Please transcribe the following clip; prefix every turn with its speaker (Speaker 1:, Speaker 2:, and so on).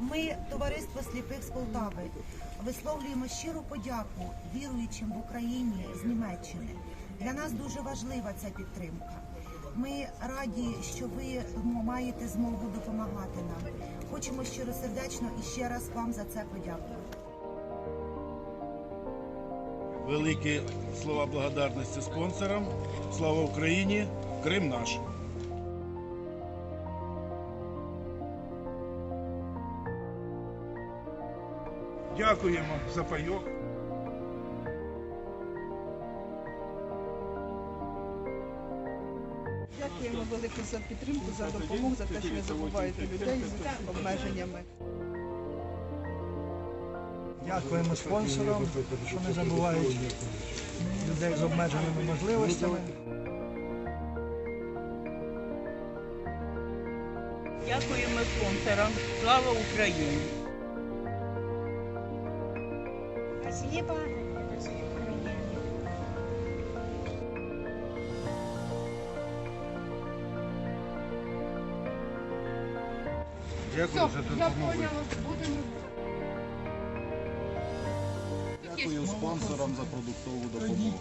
Speaker 1: Ми, товариство сліпих з Полтави, висловлюємо щиру подяку віруючим в Україні з Німеччини. Для нас дуже важлива ця підтримка. Ми раді, що ви маєте змогу допомагати нам. Хочемо щиросердечно і ще раз вам за це подякувати.
Speaker 2: Великі слова благодарності спонсорам. Слава Україні! Крим наш! Дякуємо за пайок.
Speaker 3: Дякуємо велике за підтримку, за допомогу, за те, що не забуваєте людей з обмеженнями.
Speaker 4: Дякуємо спонсорам, що не забувають людей з обмеженими можливостями.
Speaker 5: Дякуємо спонсорам. Слава Україні!
Speaker 6: Спасибо.
Speaker 2: Дякую за допомогу.
Speaker 7: Дякую спонсорам за продуктову допомогу.